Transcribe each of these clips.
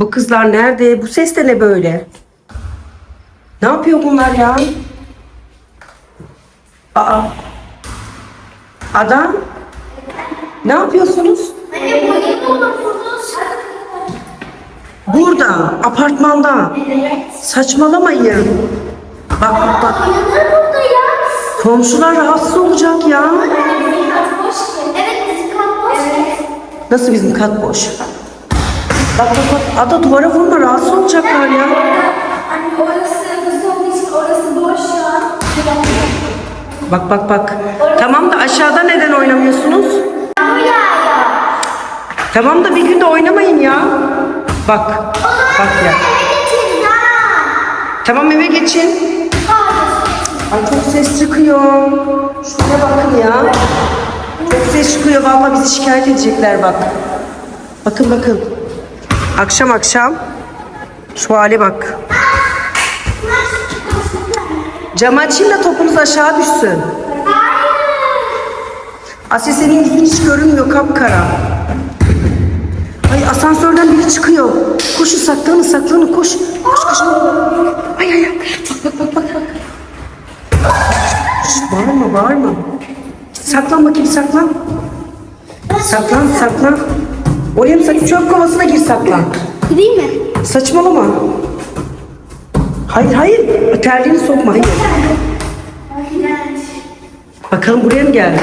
Bu kızlar nerede? Bu ses de ne böyle? Ne yapıyor bunlar ya? Aa. Adam. Ne yapıyorsunuz? Burada, apartmanda. Saçmalamayın. Bak bak bak. Komşular rahatsız olacak ya. Nasıl bizim kat boş? Bak bak bak. Ada duvara vurma rahatsız olacaklar ya. Anne orası hızlı olduğu için orası boş şu an. Bak bak bak. Tamam da aşağıda neden oynamıyorsunuz? Tamam da bir günde oynamayın ya. Bak. Bak ya. Tamam eve geçin. Ay çok ses çıkıyor. Şuraya bakın ya. Çok ses çıkıyor. Vallahi bizi şikayet edecekler bak. Bakın bakın. Akşam akşam. Şu hale bak. Cam açayım da topunuz aşağı düşsün. Asya senin yüzün hiç görünmüyor kapkara. Ay asansörden biri çıkıyor. Koşun saklanın saklanın koş. Koş koş. Ay ay ay. Bak bak bak bak. Şş, bağırma bağırma. Saklan bakayım saklan. Saklan saklan. Oraya mı saklan? Çöp kovasına gir saklan. Gideyim mi? Saçmalama. Hayır hayır. Terliğini sokma hayır. Bakalım buraya mı geldi?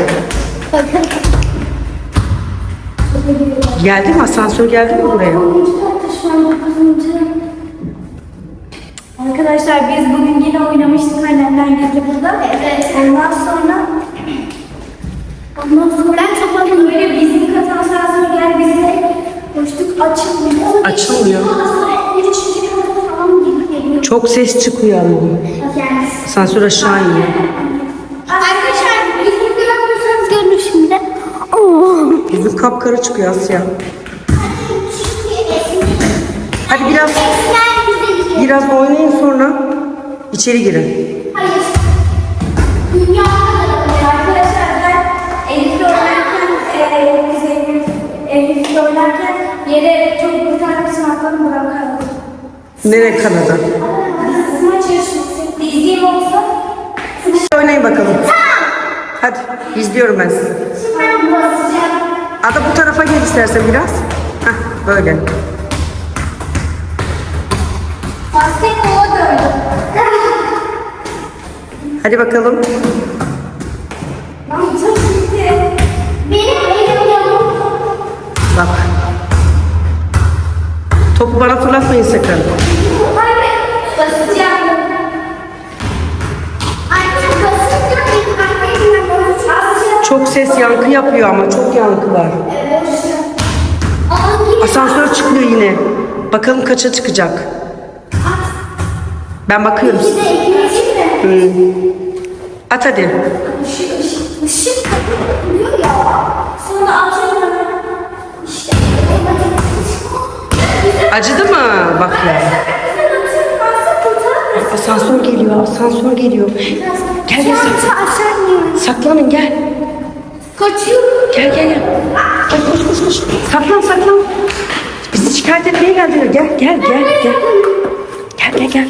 Geldi mi? Asansör geldi mi buraya? Arkadaşlar biz bugün yine oynamıştık annemler geldi burada. Evet. Ondan sonra Ondan sonra açılmıyor. Açılmıyor. Çok ses çıkıyor ama. Asansör aşağı iniyor. Arkadaşlar yüzünü görmüyorsanız görün şimdi. Oo. Yüzün kapkara çıkıyor Asya. Hadi biraz biraz oynayın sonra içeri girin. Hayır. Dünya Nereye olsa Oynayın bakalım. Hadi izliyorum ben sizi. ben. Ada bu tarafa gel istersen biraz. Heh, böyle. Hadi bakalım. Lan çok bana fırlatmayın sakın. Çok ses yankı yapıyor ama çok yankı var. Asansör çıkıyor yine. Bakalım kaça çıkacak. Ben bakıyorum. At hadi. Işık kapıyor ya. Sonra atıyorum. İşte. Acıdı mı? Bak ya. Asansör geliyor, asansör geliyor. Gel gel saklan. Saklanın gel. Kaçıyorum. Gel gel gel. Gel koş koş koş. Saklan saklan. Bizi şikayet etmeye geldiler. Gel gel gel gel. Gel gel gel.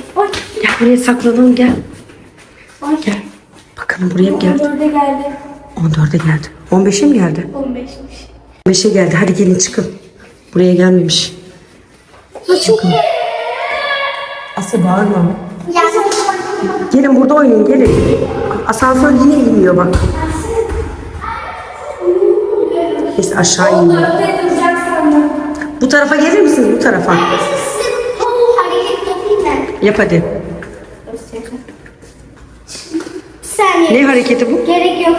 Gel buraya saklanalım gel. Gel. Bakalım buraya mı geldi? Dörde geldi. 14'e geldi. 15'e mi geldi? 15'miş. 15'e geldi. Hadi gelin çıkın. Buraya gelmemiş. Çıkın. Asya bağırma. Gelin burada oynayın gelin. Asansör yine inmiyor bak. Neyse aşağı iniyor. Bu tarafa gelir misiniz bu tarafa? Yap hadi. Ne hareketi bu? Gerek yok.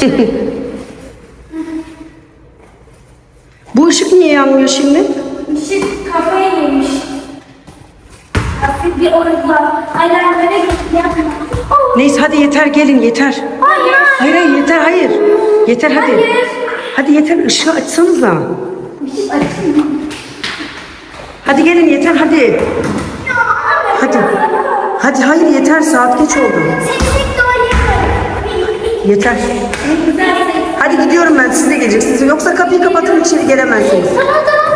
Bu ışık niye yanmıyor şimdi? Işık kafaya yemiş. Hafif bir orada. Alarmlara yapma. Oh. Neyse hadi yeter gelin yeter. Hayır. Hayır hayır yeter hayır. Yeter hadi. Hayır. Hadi yeter ışığı açsanıza. Hadi gelin yeter hadi. Hadi. Hadi hayır yeter saat geç oldu. Yeter. Hadi gidiyorum ben siz de geleceksiniz. Yoksa kapıyı kapatın içeri gelemezsiniz. Tamam tamam